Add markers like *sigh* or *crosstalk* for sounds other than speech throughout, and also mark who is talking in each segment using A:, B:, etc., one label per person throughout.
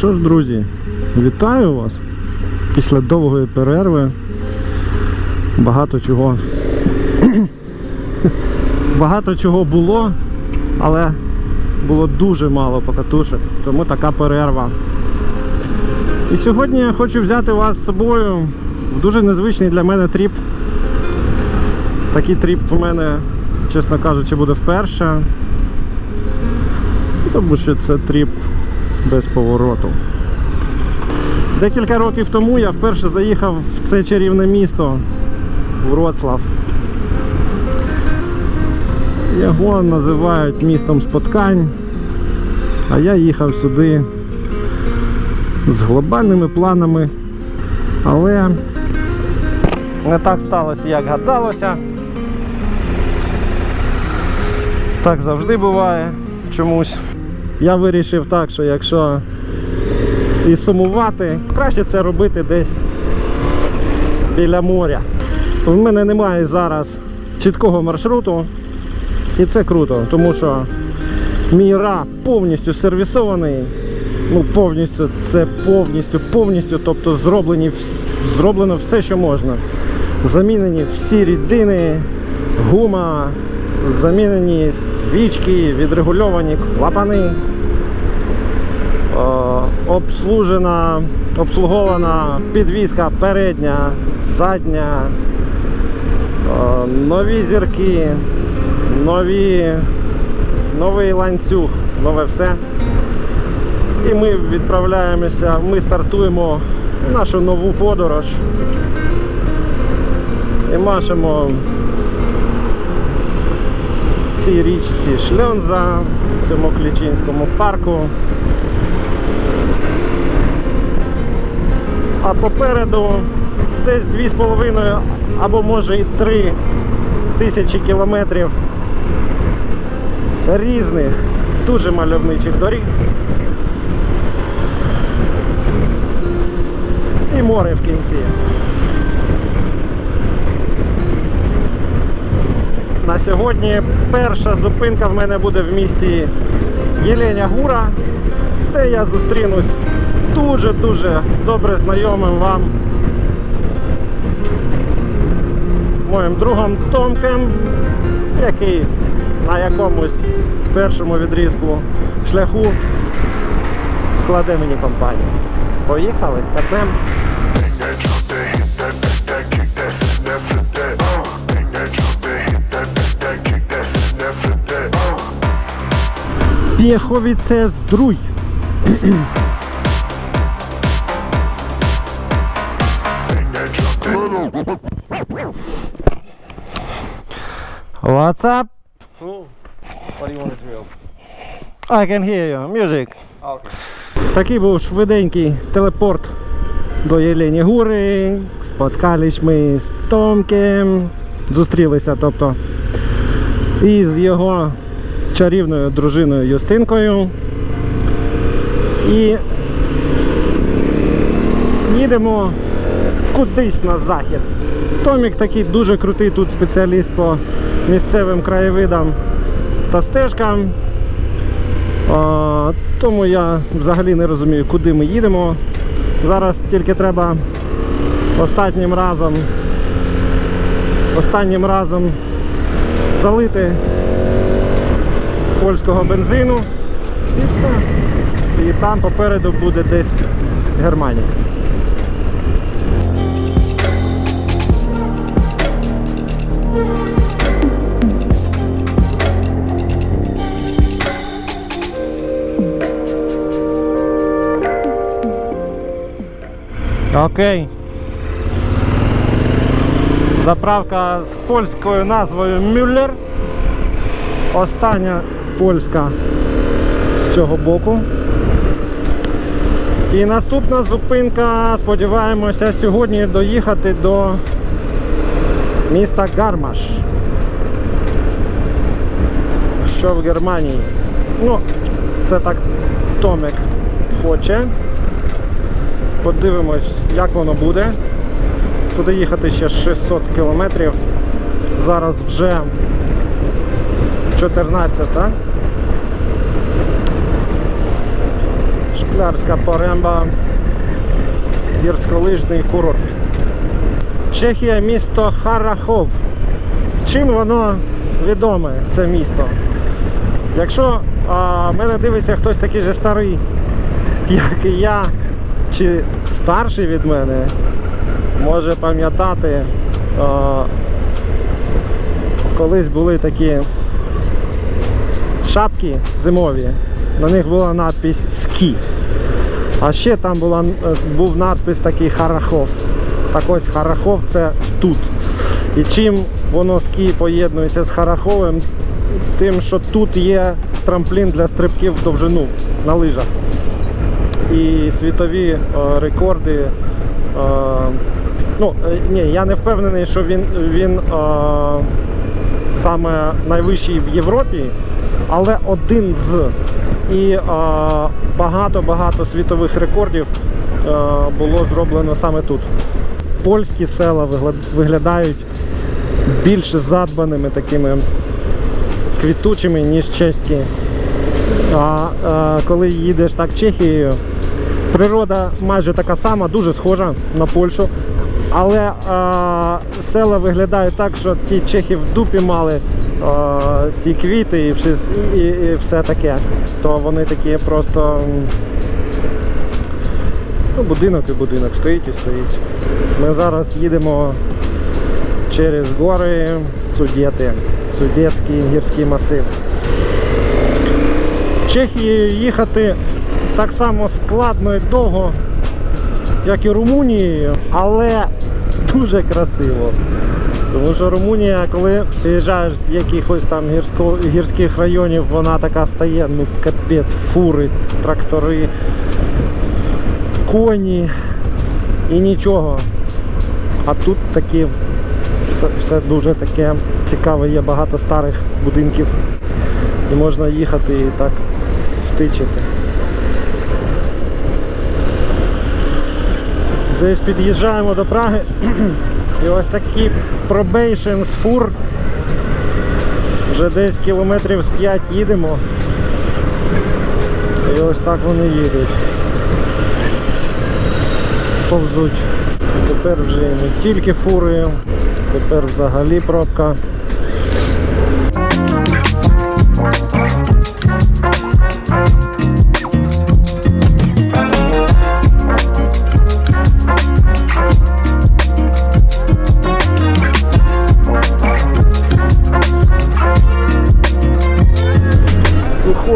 A: що ж, друзі, вітаю вас після довгої перерви. Багато чого. *coughs* Багато чого було, але було дуже мало покатушок, тому така перерва. І сьогодні я хочу взяти вас з собою в дуже незвичний для мене тріп. Такий тріп в мене, чесно кажучи, буде вперше. Тому що це тріп без повороту. Декілька років тому я вперше заїхав в це чарівне місто Вроцлав. Його називають містом споткань, а я їхав сюди з глобальними планами, але не так сталося, як гадалося. Так завжди буває чомусь. Я вирішив так, що якщо і сумувати, краще це робити десь біля моря. В мене немає зараз чіткого маршруту, і це круто, тому що мій ра повністю сервісований. Ну, повністю, це повністю, повністю, тобто зроблені, зроблено все, що можна. Замінені всі рідини, гума, замінені свічки, відрегульовані клапани, обслужена, обслугована підвізка передня, задня, е, нові зірки, нові, новий ланцюг, нове все. І ми відправляємося, ми стартуємо нашу нову подорож і машемо цій річці Шльонза, в цьому Клічинському парку. А попереду десь 2,5 або може і 3 тисячі кілометрів різних дуже мальовничих доріг. І море в кінці. На сьогодні перша зупинка в мене буде в місті Єленя Гура, де я зустрінусь дуже-дуже добре знайомим вам моїм другом Томком, який на якомусь першому відрізку шляху складе мені компанію. Поїхали, катнем. Пєховіце здруй. What's up?
B: Cool. What do you want to drill?
A: I can hear you. Music.
B: Okay.
A: Такий був швиденький телепорт до Єлені Гури. Споткались ми з Томкем. Зустрілися, тобто, із його чарівною дружиною Юстинкою. І їдемо кудись на захід. Томік такий дуже крутий тут спеціаліст по місцевим краєвидам та стежкам. Тому я взагалі не розумію, куди ми їдемо. Зараз тільки треба останнім разом останнім разом залити польського бензину і все. І там попереду буде десь Германія. Окей. Заправка з польською назвою Мюллер. Остання польська з цього боку. І наступна зупинка, сподіваємося, сьогодні доїхати до міста Гармаш. Що в Германії. Ну, це так Томик хоче. Подивимось, як воно буде. Туди їхати ще 600 кілометрів. Зараз вже 14-та. Шклярська Поремба, гірськолижний курорт. Чехія, місто Харахов. Чим воно відоме, це місто? Якщо а, мене дивиться хтось такий же старий, як і я, чи старший від мене, може пам'ятати, колись були такі шапки зимові, на них була надпись Скі. А ще там була, е, був надпис такий Харахов. Так ось Харахов це тут. І чим воно скі поєднується з Хараховим, тим, що тут є трамплін для стрибків в довжину на лижах. І світові е, рекорди. Е, ну, е, ні, я не впевнений, що він, він саме найвищий в Європі, але один з. І багато-багато світових рекордів було зроблено саме тут. Польські села виглядають більш задбаними такими квітучими, ніж чеські. А коли їдеш так Чехією, природа майже така сама, дуже схожа на Польщу. Але е, села виглядають так, що ті чехи в дупі мали е, ті квіти і, все- і, і, все таке. То вони такі просто. Ну, будинок і будинок стоїть і стоїть. Ми зараз їдемо через гори Судети, Судетський гірський масив. Чехією їхати так само складно і довго, як і Румунією, але дуже красиво. Тому що Румунія, коли приїжджаєш з якихось там гірсько, гірських районів, вона така стає, ну капець, фури, трактори, коні і нічого. А тут такі все, все дуже таке цікаве, є багато старих будинків. І можна їхати і так втичити. Десь під'їжджаємо до Праги. І ось такий пробейшн з фур. Вже десь кілометрів з 5 їдемо. І ось так вони їдуть. Повзуть. Тепер вже не тільки фури, тепер взагалі пробка.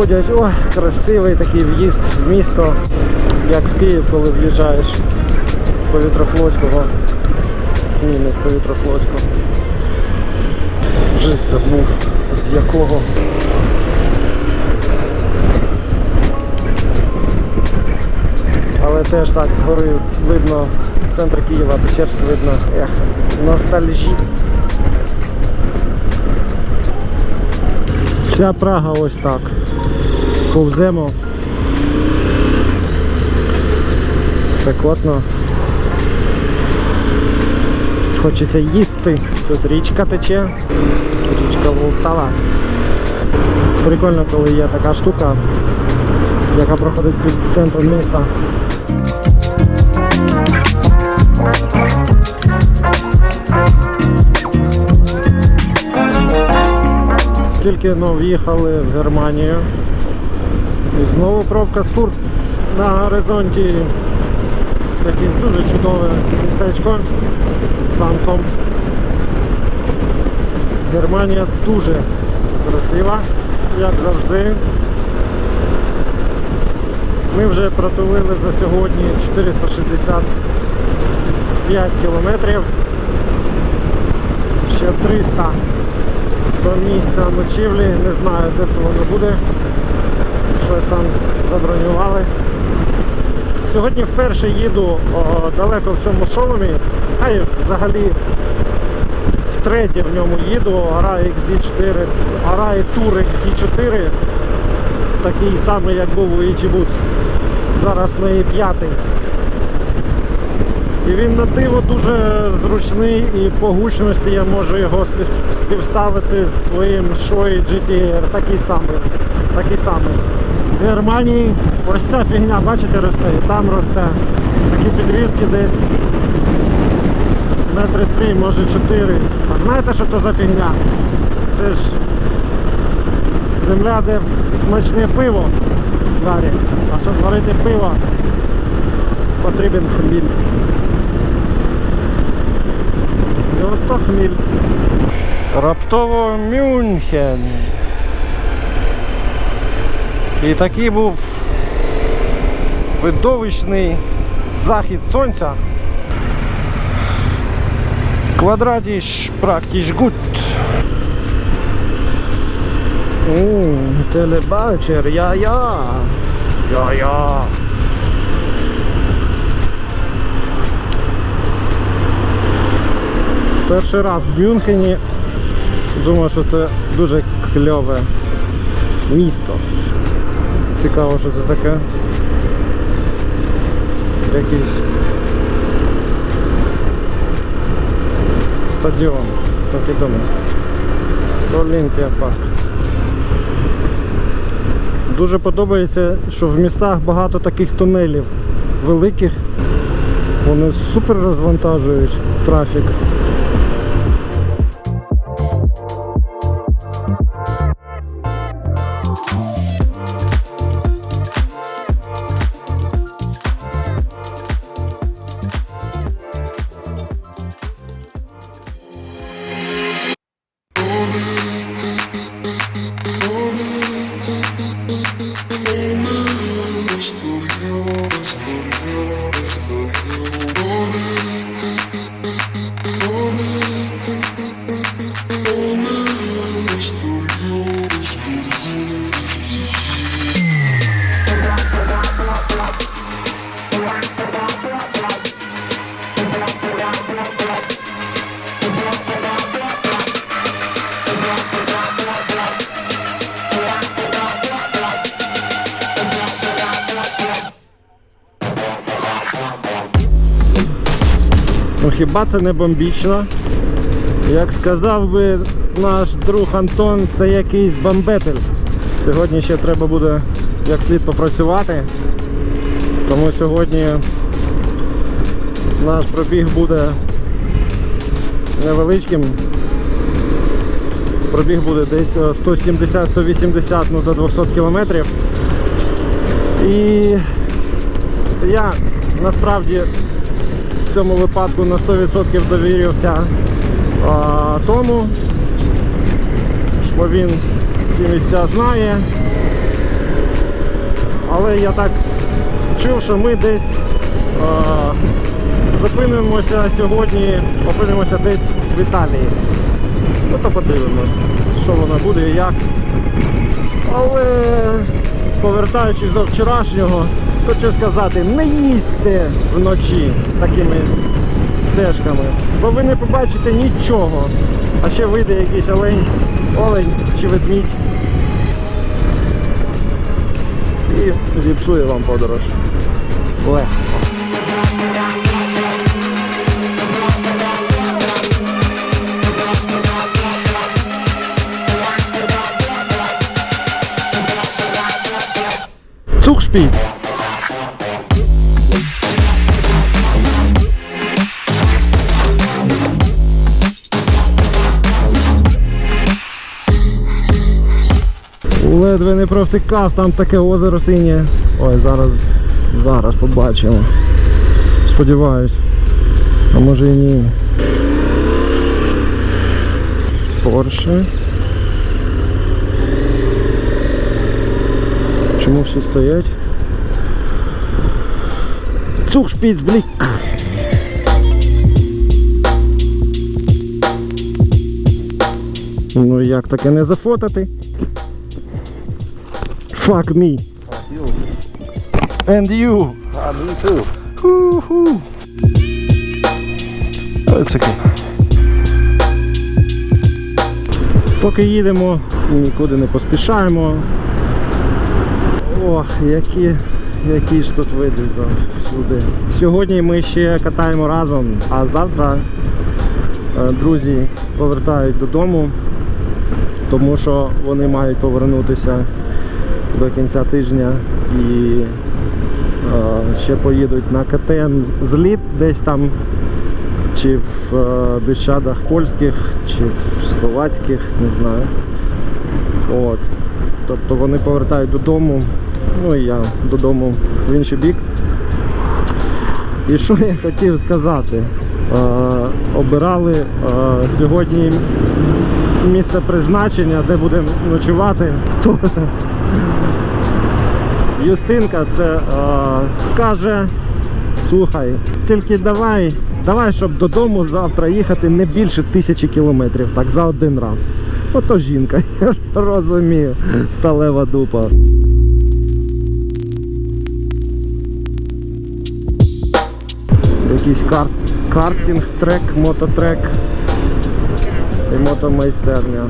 A: Виходять, ой, красивий такий в'їзд в місто, як в Київ, коли в'їжджаєш з повітрофлотського. Ні, не з повітрофлотського. Вже забув з якого. Але теж так згори видно центр Києва, Печерськ видно. Ех, ностальжі. Вся Прага ось так. Повземо. Спекотно. Хочеться їсти. Тут річка тече. Річка Волтава. Прикольно, коли є така штука, яка проходить під центром міста. Тільки ну, в'їхали в Германію. І знову пробка з фур на горизонті. Якесь дуже чудове містечко з замком. Германія дуже красива, як завжди. Ми вже протулили за сьогодні 465 кілометрів. Ще 300 до місця ночівлі. Не знаю, де це воно буде. Щось там забронювали. Сьогодні вперше їду о, далеко в цьому шоломі, а й взагалі втретє в ньому їду. Arai XD4, Arai Tour XD4. Такий самий, як був у Ichibuts. Зараз на п'ятий. І він на диво дуже зручний і по гучності я можу його співставити з своїм Shoei GTR. Такий самий. Такий самий. В Германії ось ця фігня, бачите, росте, і там росте. Такі підвіски десь метри три, може чотири. А знаєте, що то за фігня? Це ж земля, де смачне пиво варять. А щоб варити пиво, потрібен хміль. І от то хміль. Раптово Мюнхен. І такий був видовищний захід сонця. Квадратіш практиш гуд. Телебачер, я-я. Я-я. Перший раз в Мюнхені. Думаю, що це дуже кльове місто. Цікаво, що це таке. Якийсь стадіон. Так і думаю. Олімпія парк. Дуже подобається, що в містах багато таких тунелів великих. Вони супер розвантажують трафік. Хіба це не бомбічно? Як сказав би наш друг Антон, це якийсь бомбетель. Сьогодні ще треба буде як слід попрацювати. Тому сьогодні наш пробіг буде невеличким. Пробіг буде десь е, 170-180 ну, до 200 кілометрів. І я насправді в цьому випадку на 100% довірився а, тому, бо він ці місця знає. Але я так чув, що ми десь а, зупинимося сьогодні, опинимося десь в Італії. Ну то подивимось, що воно буде і як. Але повертаючись до вчорашнього, хочу сказати, не їздьте вночі такими стежками, бо ви не побачите нічого. А ще вийде якийсь олень, олень чи ведмідь. І зіпсує вам подорож. Легко. Цухшпіц. Ледве не провтикав, там таке озеро синє. Ой, зараз, зараз побачимо. Сподіваюсь. А може і ні. Порше. Чому всі стоять? Цухшпіц, блік! Ну як таке не зафотати? Fuck me.
B: You.
A: And you.
B: Ah, me too.
A: Ху-ху.
B: It's okay.
A: Поки їдемо, нікуди не поспішаємо. Ох, які, які ж тут види всюди. Сьогодні ми ще катаємо разом, а завтра е, друзі повертають додому, тому що вони мають повернутися до кінця тижня і е, ще поїдуть на КТМ зліт десь там, чи в е, Біщадах польських, чи в словацьких, не знаю. От. Тобто вони повертають додому, ну і я додому в інший бік. І що я хотів сказати? Е, обирали е, сьогодні місце призначення, де будемо ночувати. *laughs* Юстинка це е, каже, слухай, тільки давай, давай, щоб додому завтра їхати не більше тисячі кілометрів, так за один раз. Ото жінка, *laughs* я розумію, сталева дупа. Якийсь карт, картинг, трек, мототрек і мотомайстерня.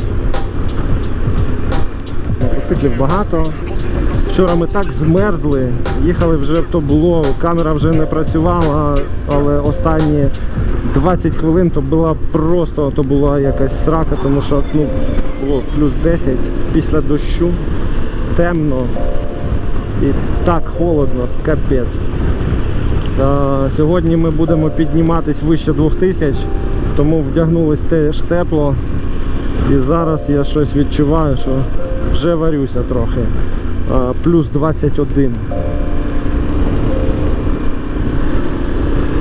A: Мотоциклів багато. Вчора ми так змерзли, їхали вже то було, камера вже не працювала, але останні 20 хвилин то була просто то була якась срака, тому що ну, було плюс 10 після дощу, темно і так холодно, капець. Сьогодні ми будемо підніматись вище 2000, тому вдягнулись теж тепло. І зараз я щось відчуваю, що вже варюся трохи. Плюс 21.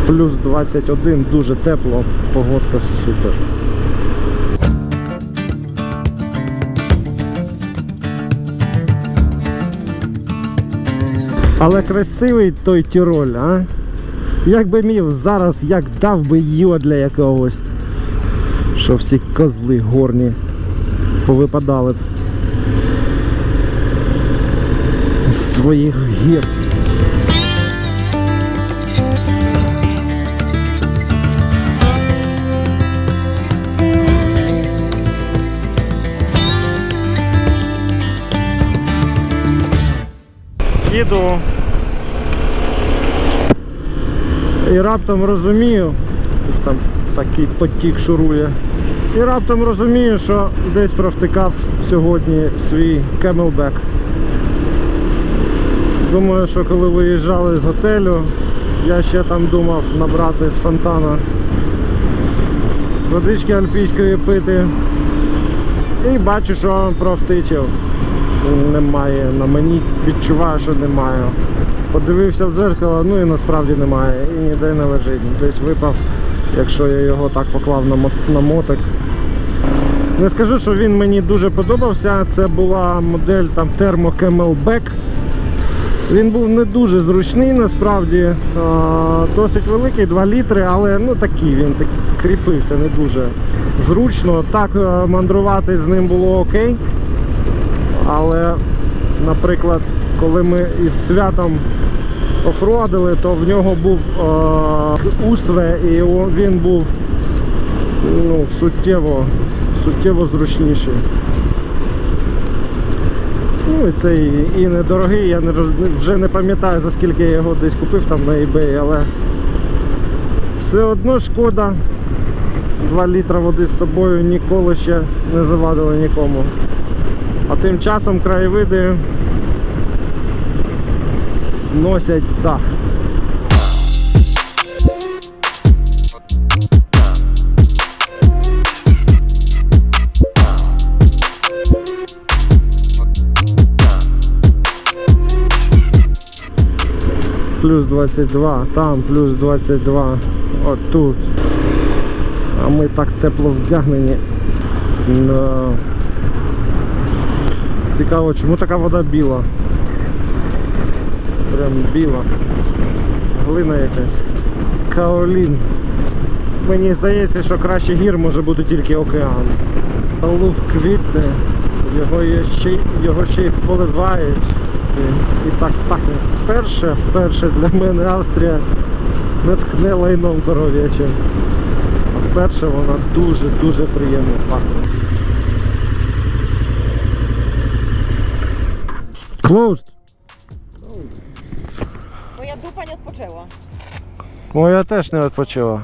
A: Плюс 21, дуже тепло, погодка супер. Але красивий той Тіроль, а? Як би міг зараз, як дав би його для якогось. Що всі козли горні повипадали б з своїх гір. Їду і раптом розумію, там такий потік шурує. І раптом розумію, що десь провтикав сьогодні свій кемелбек. Думаю, що коли виїжджали з готелю, я ще там думав набрати з фонтана водички альпійської пити. І бачу, що провтичив. Немає на мені, відчуваю, що немає. Подивився в дзеркало, ну і насправді немає. І ніде не лежить. Десь випав, якщо я його так поклав на, на мотик. Не скажу, що він мені дуже подобався. Це була модель там Thermo Camelback. Він був не дуже зручний насправді, досить великий, 2 літри, але ну такий він так кріпився не дуже зручно. Так е, мандрувати з ним було окей. Але, наприклад, коли ми із святом офродили, то в нього був е, усве і він був ну, суттєво, суттєво зручніший. Ну і цей і недорогий, я не, вже не пам'ятаю за скільки я його десь купив там на eBay, але все одно шкода. 2 літра води з собою ніколи ще не завадили нікому. А тим часом краєвиди зносять дах. Плюс 22, там плюс 22, отут. А ми так тепло вдягнені. Да. Цікаво, чому така вода біла? Прям біла. Глина якась. Каолін. Мені здається, що краще гір може бути тільки океан. Луг квітне, його, є ще, його ще й поливають. І, і так пахне. Вперше, вперше для мене Австрія не тхне лайном коров'ячим. А вперше вона дуже-дуже приємно пахне. Closed.
C: Odpoczęła.
A: Моя теж не відпочила.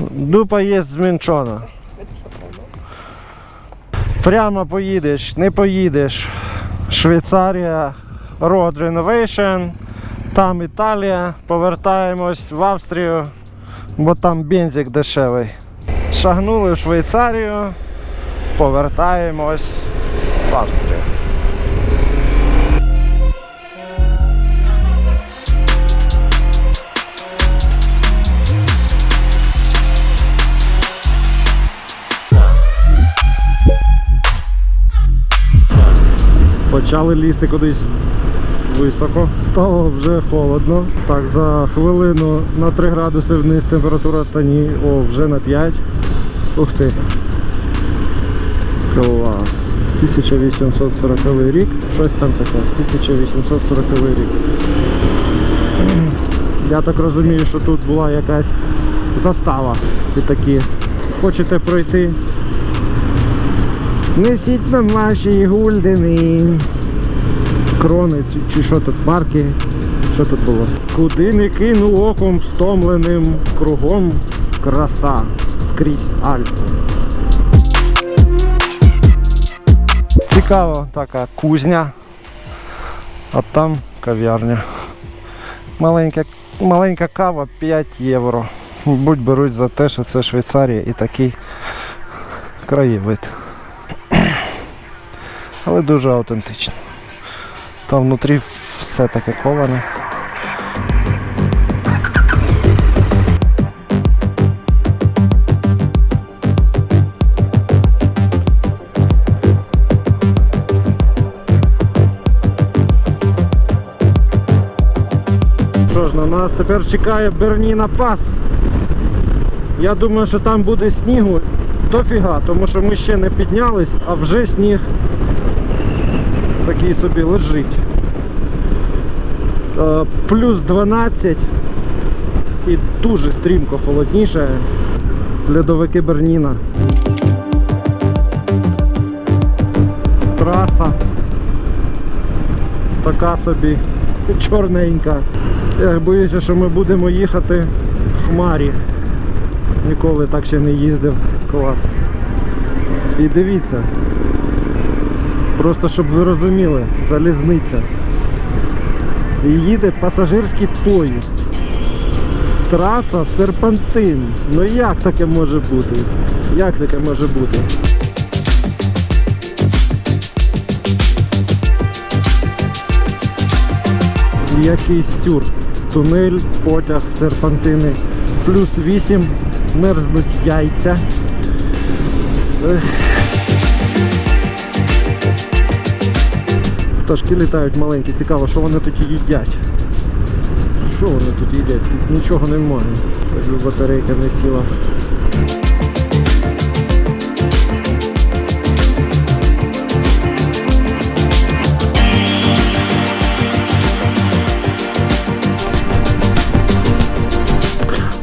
A: Дупа є змінчона. Прямо поїдеш, не поїдеш. Швейцарія Road Renovation, там Італія, повертаємось в Австрію, бо там бензик дешевий. Шагнули в Швейцарію, повертаємось Почали лізти кудись високо. Стало вже холодно. Так, за хвилину на 3 градуси вниз температура та. О, вже на 5. Ух ти. Клас. 1840 рік. Щось там таке. 1840 рік. Я так розумію, що тут була якась застава. І такі. Хочете пройти? Несіть нам ваші гульдени. Крони чи- що тут, парки. Що тут було? Куди не кину оком стомленим кругом краса скрізь Альпу. Цікаво така кузня. А там кав'ярня. Маленька, маленька кава 5 євро. Будь беруть за те, що це Швейцарія і такий краєвид. Але дуже автентично. Там внутрі все таке коване. Що ж, на нас тепер чекає Берніна Пас. Я думаю, що там буде снігу дофіга, тому що ми ще не піднялись, а вже сніг такий собі лежить. Е, Плюс 12 і дуже стрімко холодніше. Льодовики Берніна. Траса. Така собі чорненька. Я боюся, що ми будемо їхати в хмарі. Ніколи так ще не їздив. Клас. І дивіться. Просто щоб ви розуміли, залізниця. І їде пасажирський поїзд. Траса серпантин. Ну як таке може бути? Як таке може бути? Якийсь сюр. Тунель, потяг, серпантини. Плюс 8 мерзнуть яйця. Ех. Пташки літають маленькі, цікаво, що вони тут їдять. Що вони тут їдять? Тут нічого немає. Якби батарейка не сіла.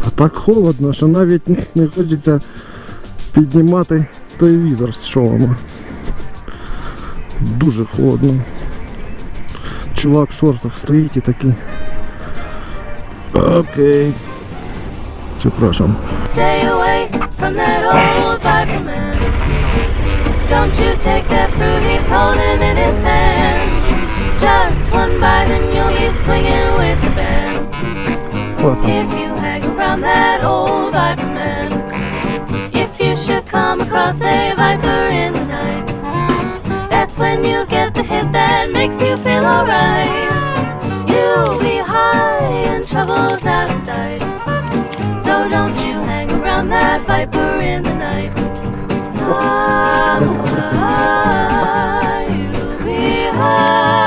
A: А так холодно, що навіть не- хочеться піднімати той візор з шолома. Дуже холодно. Чувак в шортах стоїть і такий. Окей. Прzepraszam.
D: Stay away from that old Bible man. Don't you take that fruit he's holding in his hand. Just one bite and you'll be swinging with the band.
A: От.
D: If you hang around that old Viper man. If you should come across a Viper in the when you get the hit that makes you feel alright. You'll be high and troubles out of sight. So don't you hang around that viper in the night. Ah, you'll be high.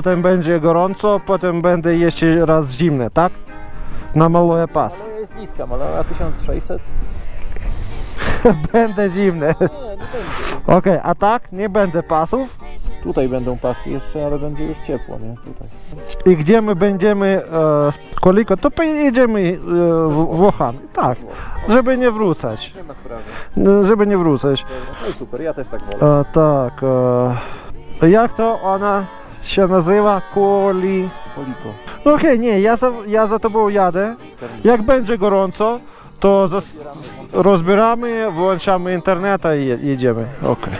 A: Potem będzie gorąco, potem będzie jeszcze raz zimne, tak? Na maloje pas.
B: To jest niska, ale 1600. *laughs*
A: Będę zimne.
B: Nie, nie będzie.
A: Okej, a tak? Nie będę pasów?
B: Tutaj będą pasy jeszcze, ale będzie już ciepło, nie? Tutaj.
A: I gdzie my będziemy e, koliko, to pojedziemy e, w- Włochami. Tak, żeby nie wrócać.
B: Nie ma sprawy.
A: E, Żeby nie wrócać.
B: No i super, ja też tak wolę.
A: E, tak. E, jak to ona się nazywa? Koli.
B: Poliko.
A: No okej, nie, ja za, ja za tobą jadę. Jak będzie gorąco, to rozbieramy, włączamy internet i je- jedziemy. Okej.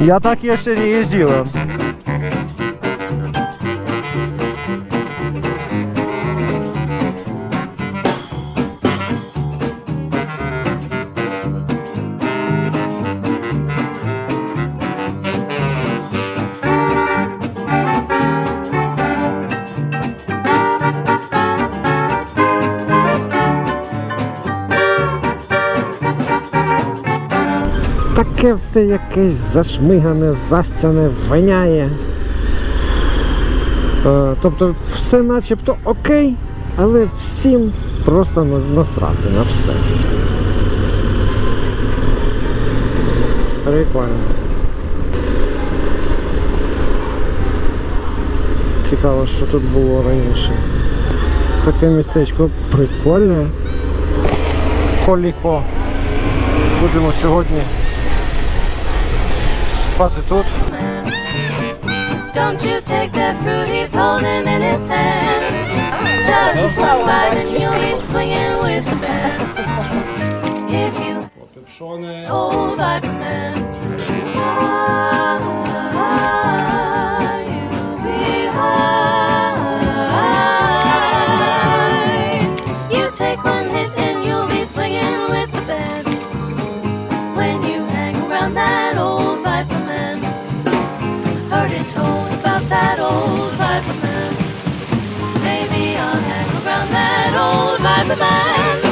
A: Ja tak jeszcze nie jeździłem. Таке все якесь зашмигане, застяне, воняє. Е, тобто все начебто окей, але всім просто насрати на все. Прикольно. Цікаво, що тут було раніше. Таке містечко прикольне. Коліко. Будемо сьогодні спати тут.
D: Don't you take that fruit he's holding in his hand. Just one bite and you'll be swinging with the band. If you old Viper goodbye.